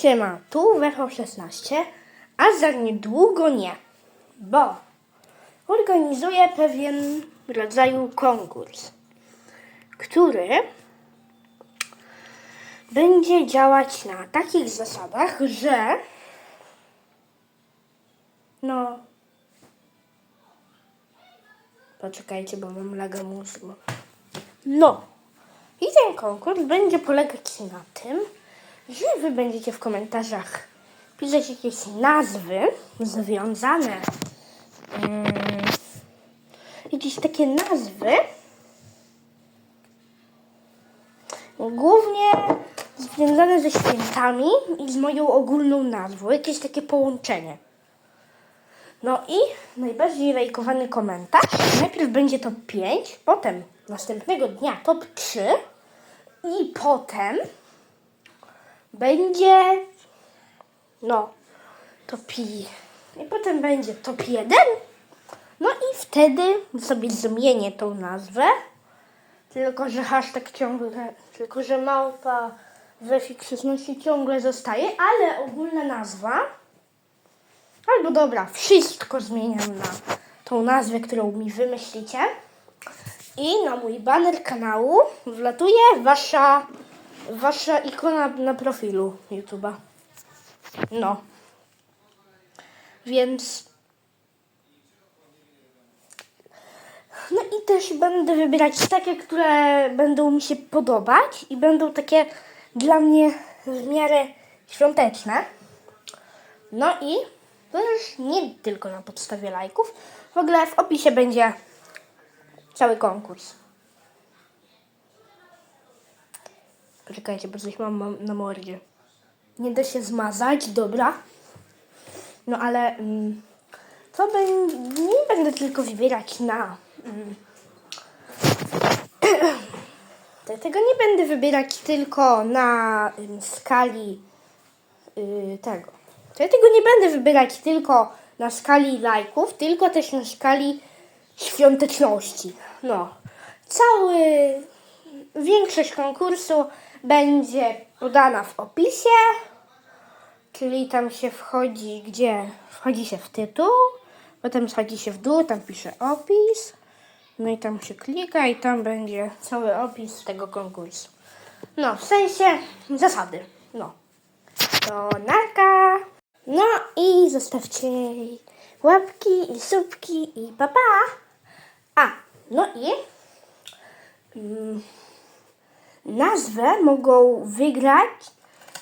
Siema, tu Wecho 16, a za niedługo nie, bo organizuję pewien rodzaju konkurs, który będzie działać na takich zasadach, że no poczekajcie, bo mam laga mózgu. No, i ten konkurs będzie polegać na tym, że wy będziecie w komentarzach pisać jakieś nazwy związane, jakieś takie nazwy, głównie związane ze świętami i z moją ogólną nazwą, jakieś takie połączenie. No i najbardziej lajkowany komentarz. Najpierw będzie top 5, potem następnego dnia top 3 i potem będzie no top i potem będzie top 1. No i wtedy sobie zmienię tą nazwę. Tylko, że hashtag ciągle, tylko, że małpa Wefik 16 ciągle zostaje, ale ogólna nazwa Albo dobra, wszystko zmieniam na tą nazwę, którą mi wymyślicie. I na mój baner kanału wlatuje wasza, wasza ikona na profilu YouTube'a. No. Więc. No i też będę wybierać takie, które będą mi się podobać i będą takie dla mnie w miarę świąteczne. No i to już nie tylko na podstawie lajków. W ogóle w opisie będzie cały konkurs. Poczekajcie, bo coś mam na mordzie. Nie da się zmazać, dobra. No ale mm, to nie będę tylko wybierać na. Mm, te- tego nie będę wybierać tylko na ym, skali y, tego. To ja tego nie będę wybierać tylko na skali lajków, tylko też na skali świąteczności. No. Cały, większość konkursu będzie podana w opisie, czyli tam się wchodzi, gdzie wchodzi się w tytuł, potem schodzi się w dół, tam pisze opis, no i tam się klika i tam będzie cały opis tego konkursu. No, w sensie zasady. No. To narka. No i zostawcie łapki i subki i papa. A, no i mm, nazwę mogą wygrać,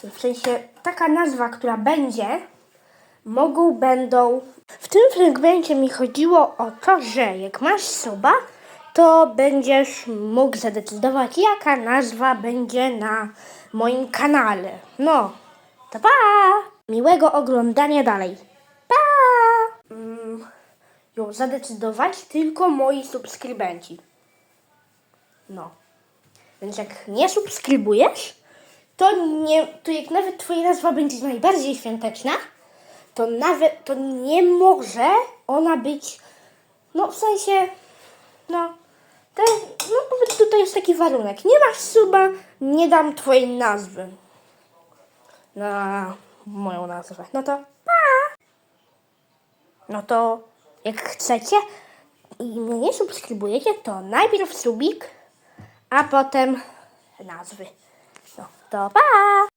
w sensie taka nazwa, która będzie, mogą, będą. W tym fragmencie mi chodziło o to, że jak masz suba, to będziesz mógł zadecydować, jaka nazwa będzie na moim kanale. No, to pa! Miłego oglądania dalej. Pa! Mm, ją zadecydować tylko moi subskrybenci. No. Więc jak nie subskrybujesz, to, nie, to jak nawet twoja nazwa będzie najbardziej świąteczna, to nawet to nie może ona być, no w sensie, no, to, no to jest taki warunek. Nie masz suba, nie dam twojej nazwy na moją nazwę. No to pa! No to jak chcecie i mnie nie subskrybujecie, to najpierw subik, a potem nazwy. No to pa!